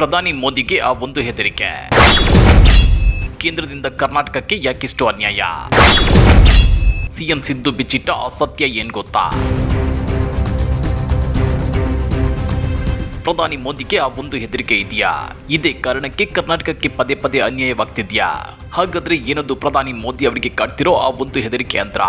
ಪ್ರಧಾನಿ ಮೋದಿಗೆ ಆ ಒಂದು ಹೆದರಿಕೆ. ಕೇಂದ್ರದಿಂದ ಕರ್ನಾಟಕಕ್ಕೆ ಯಾಕಿಷ್ಟು ಅನ್ಯಾಯ? ಸಿಎಂ ಸಿದ್ದು ಬಿಚ್ಚಿಟ್ಟ ಅಸತ್ಯ ಏನ್ ಗೊತ್ತಾ? ಪ್ರಧಾನಿ ಮೋದಿಗೆ ಆ ಒಂದು ಹೆದರಿಕೆ ಇದೆಯಾ? ಇದೇ ಕಾರಣಕ್ಕೆ ಕರ್ನಾಟಕಕ್ಕೆ ಪದೇ ಪದೇ ಅನ್ಯಾಯವಾಗ್ತಿದ್ಯಾ? ಹಾಗಾದ್ರೆ ಏನದು ಪ್ರಧಾನಿ ಮೋದಿ ಅವರಿಗೆ ಕಾಡ್ತಿರೋ ಆ ಒಂದು ಹೆದರಿಕೆ ಅಂದ್ರ?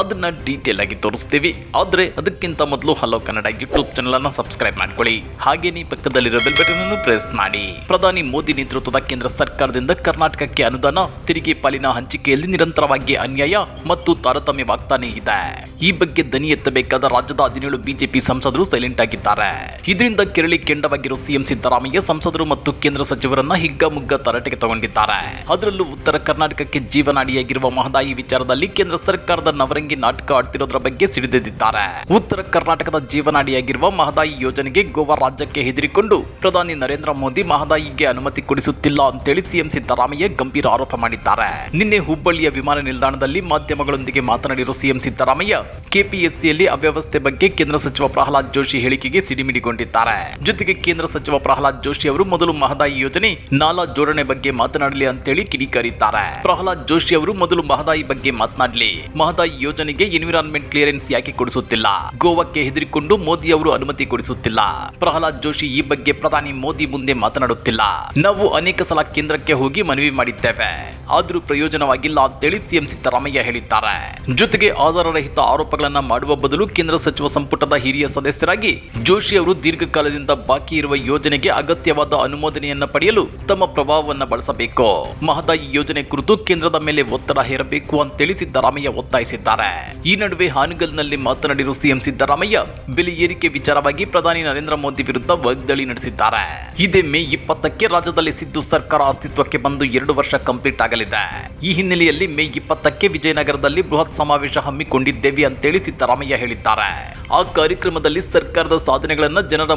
ಅದನ್ನ ಡೀಟೇಲ್ ಆಗಿ ತೋರಿಸ್ತೀವಿ. ಆದ್ರೆ ಅದಕ್ಕಿಂತ ಮೊದಲು ಹಲೋ ಕನ್ನಡ ಯೂಟ್ಯೂಬ್ ಚಾನಲ್ ಅನ್ನ ಸಬ್ಸ್ಕ್ರೈಬ್ ಮಾಡ್ಕೊಳ್ಳಿ. ಹಾಗೇನೇ ಪಕ್ಕದಲ್ಲಿರೋ ಬೆಲ್ ಬಟನ್ ಅನ್ನು ಪ್ರೆಸ್ ಮಾಡಿ. ಪ್ರಧಾನಿ ಮೋದಿ ನೇತೃತ್ವದ ಕೇಂದ್ರ ಸರ್ಕಾರದಿಂದ ಕರ್ನಾಟಕಕ್ಕೆ ಅನುದಾನ, ತೆರಿಗೆ ಪಾಲಿನ ಹಂಚಿಕೆಯಲ್ಲಿ ನಿರಂತರವಾಗಿ ಅನ್ಯಾಯ ಮತ್ತು ತಾರತಮ್ಯವಾಗ್ತಾನೆ ಇದೆ. ಈ ಬಗ್ಗೆ ದನಿ ಎತ್ತಬೇಕಾದ ರಾಜ್ಯದ ಹದಿನೇಳು ಬಿಜೆಪಿ ಸಂಸದರು ಸೈಲೆಂಟ್ ಆಗಿದ್ದಾರೆ. ಇದರಿಂದ ಕೆರಳಿ ಕೆಂಡವಾಗಿರೋ ಸಿಎಂ ಸಿದ್ದರಾಮಯ್ಯ ಸಂಸದರು ಮತ್ತು ಕೇಂದ್ರ ಸಚಿವರನ್ನ ಹಿಗ್ಗಮುಗ್ಗ ತರಾಟೆಗೆ ತಗೊಂಡಿದ್ದಾರೆ. ಅದರಲ್ಲೂ ಉತ್ತರ ಕರ್ನಾಟಕಕ್ಕೆ ಜೀವನಾಡಿಯಾಗಿರುವ ಮಹದಾಯಿ ವಿಚಾರದಲ್ಲಿ ಕೇಂದ್ರ ಸರ್ಕಾರದ ನವರಂಗಿ ನಾಟಕ ಆಡ್ತಿರೋದ್ರ ಬಗ್ಗೆ ಸಿಡಿದೆದ್ದಿದ್ದಾರೆ. ಉತ್ತರ ಕರ್ನಾಟಕದ ಜೀವನಾಡಿಯಾಗಿರುವ ಮಹದಾಯಿ ಯೋಜನೆಗೆ ಗೋವಾ ರಾಜ್ಯಕ್ಕೆ ಹೆದರಿಕೊಂಡು ಪ್ರಧಾನಿ ನರೇಂದ್ರ ಮೋದಿ ಮಹದಾಯಿಗೆ ಅನುಮತಿ ಕೊಡಿಸುತ್ತಿಲ್ಲ ಅಂತೇಳಿ ಸಿಎಂ ಸಿದ್ದರಾಮಯ್ಯ ಗಂಭೀರ ಆರೋಪ ಮಾಡಿದ್ದಾರೆ. ನಿನ್ನೆ ಹುಬ್ಬಳ್ಳಿಯ ವಿಮಾನ ನಿಲ್ದಾಣದಲ್ಲಿ ಮಾಧ್ಯಮಗಳೊಂದಿಗೆ ಮಾತನಾಡಿರುವ ಸಿಎಂ ಸಿದ್ದರಾಮಯ್ಯ ಕೆಪಿಎಸ್ಸಿಯಲ್ಲಿ ಅವ್ಯವಸ್ಥೆ ಬಗ್ಗೆ ಕೇಂದ್ರ ಸಚಿವ ಪ್ರಹ್ಲಾದ್ ಜೋಶಿ ಹೇಳಿಕೆಗೆ ಸಿಡಿಮಿಡಿಗೊಂಡಿದ್ದಾರೆ. ಜೊತೆಗೆ ಕೇಂದ್ರ ಸಚಿವ ಪ್ರಹ್ಲಾದ್ ಜೋಶಿ ಅವರು ಮೊದಲು ಮಹದಾಯಿ ಯೋಜನೆ ನಾಲಾ ಜೋಡಣೆ ಬಗ್ಗೆ ಮಾತನಾಡಲಿ ಅಂತೇಳಿ ಕಿಡಿಕಾರಿದ್ದಾರೆ ಪ್ರಹ್ಲಾದ್ ಜೋಶಿ ಅವರು ಮೊದಲು ಮಹದಾಯಿ ಬಗ್ಗೆ ಮಾತನಾಡಲಿ. ಮಹದಾಯಿ ಯೋಜನೆಗೆ ಎನ್ವಿರಾನ್ಮೆಂಟ್ ಕ್ಲಿಯರೆನ್ಸ್ ಯಾಕೆ ಕೊಡಿಸುತ್ತಿಲ್ಲ? ಗೋವಾಕ್ಕೆ ಹೆದರಿಕೊಂಡು ಮೋದಿ ಅವರು ಅನುಮತಿ ಕೊಡಿಸುತ್ತಿಲ್ಲ. ಪ್ರಹ್ಲಾದ್ ಜೋಶಿ ಈ ಬಗ್ಗೆ ಪ್ರಧಾನಿ ಮೋದಿ ಮುಂದೆ ಮಾತನಾಡುತ್ತಿಲ್ಲ. ನಾವು ಅನೇಕ ಸಲ ಕೇಂದ್ರಕ್ಕೆ ಹೋಗಿ ಮನವಿ ಮಾಡಿದ್ದೇವೆ. ಆದ್ರೂ ಪ್ರಯೋಜನವಾಗಿಲ್ಲ ಅಂತೇಳಿ ಸಿಎಂ ಸಿದ್ದರಾಮಯ್ಯ ಹೇಳಿದ್ದಾರೆ. ಜೊತೆಗೆ ಆಧಾರರಹಿತ ಆರೋಪಗಳನ್ನ ಮಾಡುವ ಬದಲು ಕೇಂದ್ರ ಸಚಿವ ಸಂಪುಟದ ಹಿರಿಯ ಸದಸ್ಯರಾಗಿ ಜೋಶಿ ಅವರು ದೀರ್ಘಕಾಲದಿಂದ ಬಾಕಿ ಇರುವ ಯೋಜನೆಗೆ ಅಗತ್ಯವಾದ ಅನುಮೋದನೆಯನ್ನ ಪಡೆಯಲು ತಮ್ಮ ಪ್ರಭಾವವನ್ನ ಬಳಸಬೇಕು. ಮಹದಾಯಿ ಯೋಜನೆ ಕುರಿತು ಕೇಂದ್ರದ ಮೇಲೆ ಒತ್ತಡ ಹೇರಬೇಕು ಅಂತ ಸಿದ್ದರಾಮಯ್ಯ ಒತ್ತಾಯಿಸಿದ್ದಾರೆ. ಈ ನಡುವೆ ಹಾನಗಲ್ನಲ್ಲಿ ಮಾತನಾಡಿರುವ ಸಿಎಂ ಸಿದ್ದರಾಮಯ್ಯ, ಬೆಲೆ ಏರಿಕೆ ವಿಚಾರವಾಗಿ ಪ್ರಧಾನಿ ನರೇಂದ್ರ ಮೋದಿ ವಿರುದ್ಧ ವಾಗ್ದಾಳಿ ನಡೆಸಿದ್ದಾರೆ. ಇದೇ ಮೇ ಇಪ್ಪತ್ತಕ್ಕೆ ರಾಜ್ಯದಲ್ಲಿ ಸಿದ್ದು ಸರ್ಕಾರ ಅಸ್ತಿತ್ವಕ್ಕೆ ಬಂದು ಎರಡು ವರ್ಷ ಕಂಪ್ಲೀಟ್ ಆಗಲಿದೆ. ಈ ಹಿನ್ನೆಲೆಯಲ್ಲಿ ಮೇ ಇಪ್ಪತ್ತಕ್ಕೆ ವಿಜಯನಗರದಲ್ಲಿ ಬೃಹತ್ ಸಮಾವೇಶ ಹಮ್ಮಿಕೊಂಡಿದ್ದೇವೆ ಅಂತೇಳಿ ಸಿದ್ದರಾಮಯ್ಯ ಹೇಳಿದ್ದಾರೆ. ಆ ಕಾರ್ಯಕ್ರಮದಲ್ಲಿ ಸರ್ಕಾರದ ಸಾಧನೆಗಳನ್ನ ಜನರ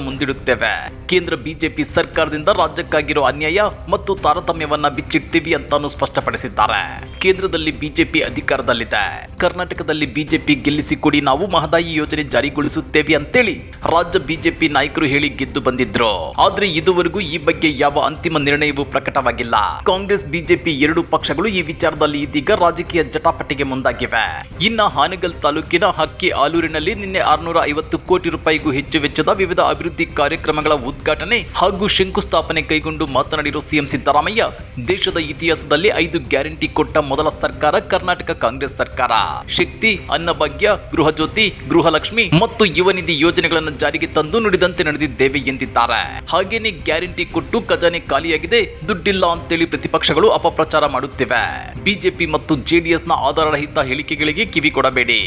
ಮುಂದಿಡುತ್ತೇವೆ ಕೇಂದ್ರ ಬಿಜೆಪಿ ಸರ್ಕಾರದಿಂದ ರಾಜ್ಯಕ್ಕಾಗಿರೋ ಅನ್ಯಾಯ ಮತ್ತು ತಾರತಮ್ಯವನ್ನ ಬಿಚ್ಚಿಡ್ತೀವಿ ಅಂತಾನು ಸ್ಪಷ್ಟಪಡಿಸಿದ್ದಾರೆ. ಕೇಂದ್ರದಲ್ಲಿ ಬಿಜೆಪಿ ಅಧಿಕಾರದಲ್ಲಿದೆ. ಕರ್ನಾಟಕದಲ್ಲಿ ಬಿಜೆಪಿ ಗೆಲ್ಲಿಸಿ ಕೊಡಿ ನಾವು ಮಹದಾಯಿ ಯೋಜನೆ ಜಾರಿಗೊಳಿಸುತ್ತೇವೆ ಅಂತೇಳಿ ರಾಜ್ಯ ಬಿಜೆಪಿ ನಾಯಕರು ಹೇಳಿ ಗೆದ್ದು ಬಂದಿದ್ರು. ಆದ್ರೆ ಇದುವರೆಗೂ ಈ ಬಗ್ಗೆ ಯಾವ ಅಂತಿಮ ನಿರ್ಣಯವೂ ಪ್ರಕಟವಾಗಿಲ್ಲ. ಕಾಂಗ್ರೆಸ್, ಬಿಜೆಪಿ ಎರಡು ಪಕ್ಷಗಳು ಈ ವಿಚಾರದಲ್ಲಿ ಇದೀಗ ರಾಜಕೀಯ ಜಟಾಪಟಿಗೆ ಮುಂದಾಗಿವೆ. ಇನ್ನ ಹಾನಗಲ್ ತಾಲೂಕಿನ ಹಕ್ಕಿ ಆಲೂರಿನಲ್ಲಿ ನಿನ್ನೆ ಆರ್ನೂರ ಐವತ್ತು ಕೋಟಿ ರೂಪಾಯಿಗೂ ಹೆಚ್ಚು ವೆಚ್ಚದ ವಿವಿಧ ಅಭಿವೃದ್ಧಿ ಕಾರ್ಯಕ್ರಮಗಳ ಉದ್ಘಾಟನೆ ಹಾಗೂ ಶಂಕುಸ್ಥಾಪನೆ ಕೈಗೊಂಡು ಮಾತನಾಡಿರುವ ಸಿಎಂ ಸಿದ್ದರಾಮಯ್ಯ, ದೇಶದ ಇತಿಹಾಸದಲ್ಲಿ ಐದು ಗ್ಯಾರಂಟಿ ಕೊಟ್ಟ ಮೊದಲ ಸರ್ಕಾರ ಕರ್ನಾಟಕ ಕಾಂಗ್ರೆಸ್ ಸರ್ಕಾರ. ಶಕ್ತಿ, ಅನ್ನಭಾಗ್ಯ ಗೃಹಜ್ಯೋತಿ ಗೃಹಲಕ್ಷ್ಮಿ ಮತ್ತು ಯುವ ನಿಧಿ ಯೋಜನೆಗಳನ್ನು ಜಾರಿಗೆ ತಂದು ನುಡಿದಂತೆ ನಡೆದಿದ್ದೇವೆ ಎಂದಿದ್ದಾರೆ. ಹಾಗೇನೆ ಗ್ಯಾರಂಟಿ ಕೊಟ್ಟು ಖಜಾನೆ ಖಾಲಿಯಾಗಿದೆ, ದುಡ್ಡಿಲ್ಲ ಅಂತೇಳಿ ಪ್ರತಿಪಕ್ಷಗಳು ಅಪಪ್ರಚಾರ ಮಾಡುತ್ತಿವೆ. ಬಿಜೆಪಿ ಮತ್ತು ಜೆಡಿಎಸ್ನ ಆಧಾರರಹಿತ ಹೇಳಿಕೆಗಳಿಗೆ ಕಿವಿ ಕೊಡಬೇಡಿ.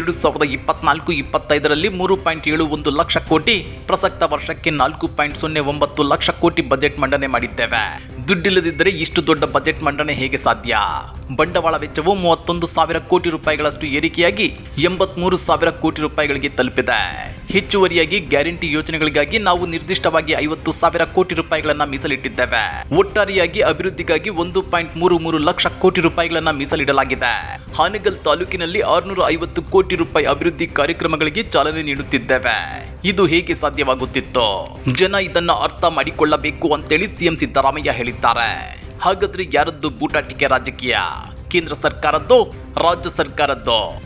ಎರಡು ಸಾವಿರದ ಇಪ್ಪತ್ನಾಲ್ಕು, ಇಪ್ಪತ್ತೈದರಲ್ಲಿ ಮೂರು ಪಾಯಿಂಟ್ ಏಳು ಒಂದು ಲಕ್ಷ ಕೋಟಿ ಪ್ರಸಕ್ತ ವರ್ಷಕ್ಕೆ ನಾಲ್ಕು ಪಾಯಿಂಟ್ ಸೊನ್ನೆ ಒಂಬತ್ತು ಲಕ್ಷ ಕೋಟಿ ಬಜೆಟ್ ಮಂಡನೆ ಮಾಡಿದ್ದೇವೆ. ದುಡ್ಡಿಲ್ಲದಿದ್ದರೆ ಇಷ್ಟು ದೊಡ್ಡ ಬಜೆಟ್ ಮಂಡನೆ ಹೇಗೆ ಸಾಧ್ಯ? ಬಂಡವಾಳ ವೆಚ್ಚವು ಮೂವತ್ತೊಂದು ಸಾವಿರ ಕೋಟಿ ರೂಪಾಯಿಗಳಷ್ಟು ಏರಿಕೆಯಾಗಿ ಎಂಬತ್ಮೂರು ಸಾವಿರ ಕೋಟಿ ರೂಪಾಯಿಗಳಿಗೆ ತಲುಪಿದೆ. ಹೆಚ್ಚುವರಿಯಾಗಿ ಗ್ಯಾರಂಟಿ ಯೋಜನೆಗಳಿಗಾಗಿ ನಾವು ನಿರ್ದಿಷ್ಟವಾಗಿ ಐವತ್ತು ಸಾವಿರ ಕೋಟಿ ರೂಪಾಯಿಗಳನ್ನ ಮೀಸಲಿಟ್ಟಿದ್ದೇವೆ. ಒಟ್ಟಾರೆಯಾಗಿ ಅಭಿವೃದ್ಧಿಗಾಗಿ ಒಂದು ಪಾಯಿಂಟ್ ಮೂರು ಮೂರು ಲಕ್ಷ ಕೋಟಿ ರೂಪಾಯಿಗಳನ್ನ ಮೀಸಲಿಡಲಾಗಿದೆ. ಹಾನಗಲ್ ತಾಲೂಕಿನಲ್ಲಿ ಆರುನೂರ ಐವತ್ತು ಕೋಟಿ ರೂಪಾಯಿ ಅಭಿವೃದ್ಧಿ ಕಾರ್ಯಕ್ರಮಗಳಿಗೆ ಚಾಲನೆ ನೀಡುತ್ತಿದ್ದೇವೆ. ಇದು ಹೇಗೆ ಸಾಧ್ಯವಾಗುತ್ತಿತ್ತು? ಜನ ಇದನ್ನ ಅರ್ಥ ಮಾಡಿಕೊಳ್ಳಬೇಕು ಅಂತೇಳಿ ಸಿಎಂ ಸಿದ್ದರಾಮಯ್ಯ ಹೇಳಿದ್ದಾರೆ. ಹಾಗಾದ್ರೆ ಯಾರದ್ದು ಬೂಟಾಟಿಕೆ ರಾಜಕೀಯ? ಕೇಂದ್ರ ಸರ್ಕಾರದ್ದು, ರಾಜ್ಯ ಸರ್ಕಾರದ್ದು?